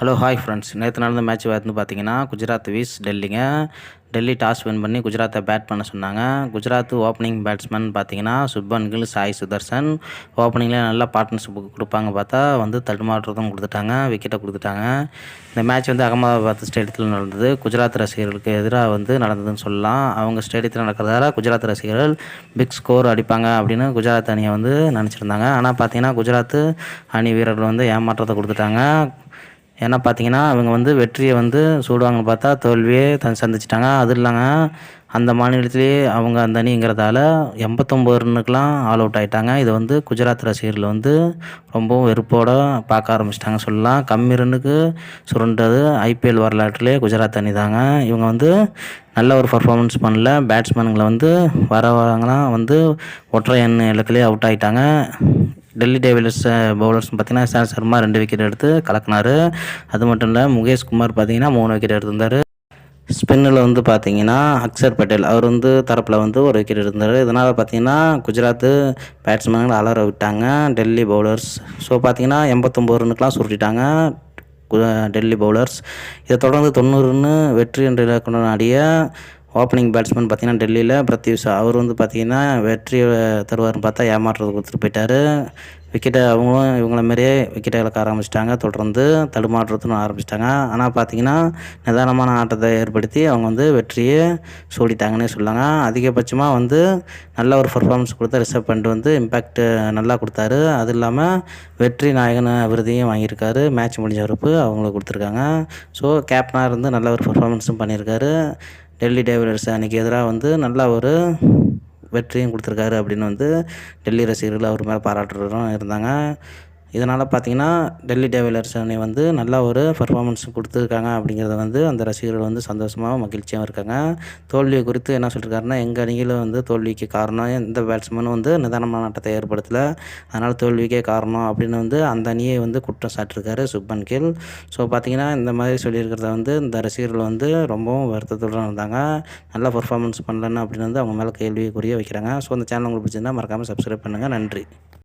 Hello hi friends நேற்று நடந்த match வந்து பார்த்தீங்கன்னா குஜராத் வீஸ் டெல்லிங்க. டெல்லி டாஸ் வின் பண்ணி குஜராத்தை பேட் பண்ண சொன்னாங்க. குஜராத் ஓப்பனிங் பேட்ஸ்மேன் பார்த்தீங்கன்னா சுப்பன் கில் சாய் சுதர்சன். ஓப்பனிங்கில் நல்லா பார்ட்னர்ஷிப் கொடுப்பாங்க பார்த்தா வந்து தடுமாற்றத்தும் கொடுத்துட்டாங்க விக்கெட்டை கொடுத்துட்டாங்க. இந்த மேட்ச் வந்து அகமதாபாத் ஸ்டேடியத்தில் நடந்தது. குஜராத் ரசிகர்களுக்கு எதிராக வந்து நடந்ததுன்னு சொல்லலாம். அவங்க ஸ்டேடியத்தில் நடக்கிறதால குஜராத் ரசிகர்கள் பிக் ஸ்கோர் அடிப்பாங்க அப்படின்னு குஜராத் அணியை வந்து நினச்சிருந்தாங்க. ஆனால் பார்த்தீங்கன்னா குஜராத் அணி வீரர்கள் வந்து ஏமாற்றத்தை கொடுத்துட்டாங்க. ஏன்னா பார்த்தீங்கன்னா அவங்க வந்து வெற்றியை வந்து சூடுவாங்கன்னு பார்த்தா தோல்வியே த சந்திச்சிட்டாங்க. அது இல்லைங்க. அந்த மாநிலத்திலேயே அவங்க அந்த அணிங்கிறதால எண்பத்தொம்போது ரன்னுக்கெலாம் ஆல் அவுட் ஆகிட்டாங்க இதை வந்து குஜராத் ரசிகர்கள் வந்து ரொம்பவும் வெறுப்போடு பார்க்க ஆரம்பிச்சிட்டாங்க சொல்லலாம். கம்மி ரன்னுக்கு சுருண்டது ஐபிஎல் வரலாற்றிலே குஜராத் அணி தாங்க. இவங்க வந்து நல்ல ஒரு பர்ஃபார்மன்ஸ் பண்ணல. பேட்ஸ்மேனுங்களை வந்து வரவங்களாம் வந்து ஒற்றை எண் இலக்கிலே அவுட் ஆகிட்டாங்க டெல்லி டேவிலர்ஸ் பவுலர்ஸ் பார்த்தீங்கன்னா இஷாந்த் சர்மா ரெண்டு விக்கெட் எடுத்து கலக்கினார். அது மட்டும் இல்லை முகேஷ் குமார் பார்த்தீங்கன்னா மூணு விக்கெட் எடுத்திருந்தார். ஸ்பின்னில் வந்து பார்த்தீங்கன்னா அக்ஷர் பட்டேல் அவர் வந்து தரப்பில் வந்து ஒரு விக்கெட் இருந்தார் இதனால் பார்த்தீங்கன்னா குஜராத்து பேட்ஸ்மேன்கள் அலற விட்டாங்க டெல்லி பவுலர்ஸ் ஸோ பார்த்தீங்கன்னா எண்பத்தொம்போது ரன்னுக்கெலாம் சுருட்டிட்டாங்க டெல்லி பவுலர்ஸ் இதை தொடர்ந்து தொண்ணூறுன்னு வெற்றி என்ற இலக்குடன் ஆடிய ஓப்பனிங் பேட்ஸ்மேன் பார்த்தீங்கன்னா டெல்லியில் பிரத்யூஷா அவர் வந்து பார்த்தீங்கன்னா வெற்றி தருவார்னு பார்த்தா ஏமாற்றுறது கொடுத்துட்டு போயிட்டார். விக்கெட்டை அவங்களும் இவங்கள மாரியே விக்கெட்டை இழக்க ஆரம்பிச்சிட்டாங்க. தொடர்ந்து தடுமாற்றத்துன்னு ஆரம்பிச்சிட்டாங்க. ஆனால் பார்த்தீங்கன்னா நிதானமான ஆட்டத்தை ஏற்படுத்தி அவங்க வந்து வெற்றியை சூடிட்டாங்கன்னே சொல்லாங்க. அதிகபட்சமாக வந்து நல்ல ஒரு பர்ஃபார்மன்ஸ் கொடுத்த ரிசர்வ் பண்ணிட்டு வந்து இம்பேக்ட் நல்லா கொடுத்தாரு. அது இல்லாமல் வெற்றி நாயகன் விருதையும் வாங்கியிருக்காரு. மேட்ச் முடிஞ்ச வரப்பு அவங்களுக்கு கொடுத்துருக்காங்க. ஸோ கேப்டனாக இருந்து நல்ல ஒரு பர்ஃபார்மன்ஸும் பண்ணியிருக்காரு. டெல்லி டேவிடர்ஸ் அன்றைக்கி எதிராக வந்து நல்ல ஒரு வெற்றியும் கொடுத்துருக்காரு அப்படின்னு வந்து டெல்லி ரசிகர்கள் அவர் மேலே பாராட்டுறதும் இருந்தாங்க. இதனால் பார்த்தீங்கன்னா டெல்லி டேவிலர்ஸ் அணி வந்து நல்ல ஒரு பர்ஃபார்மன்ஸ் கொடுத்துருக்காங்க அப்படிங்கிறத வந்து அந்த ரசிகர்கள் வந்து சந்தோஷமாகவும் மகிழ்ச்சியாகவும் இருக்காங்க. தோல்வி குறித்து என்ன சொல்லியிருக்காருன்னா எங்கள் அணியில் வந்து தோல்விக்கு காரணம் எந்த பேட்ஸ்மேனும் வந்து நிதானமான ஆட்டத்தை ஏற்படுத்தலை. அதனால் தோல்விக்கே காரணம் அப்படின்னு வந்து அந்த அணியை வந்து குற்றம் சாட்டிருக்காரு சுப்பன் கில். ஸோ பார்த்தீங்கன்னா இந்த மாதிரி சொல்லியிருக்கிறத வந்து இந்த ரசிகர்கள் வந்து ரொம்பவும் வருத்தத்துடன் இருந்தாங்க. நல்லா பர்ஃபார்மன்ஸ் பண்ணலன்னு அப்படின்னு வந்து அவங்க மேலே கேள்விக்குரிய வைக்கிறாங்க. ஸோ அந்த சேனல் உங்களுக்கு பிடிச்சிருந்தா மறக்காமல் சப்ஸ்கிரைப் பண்ணுங்கள் நன்றி.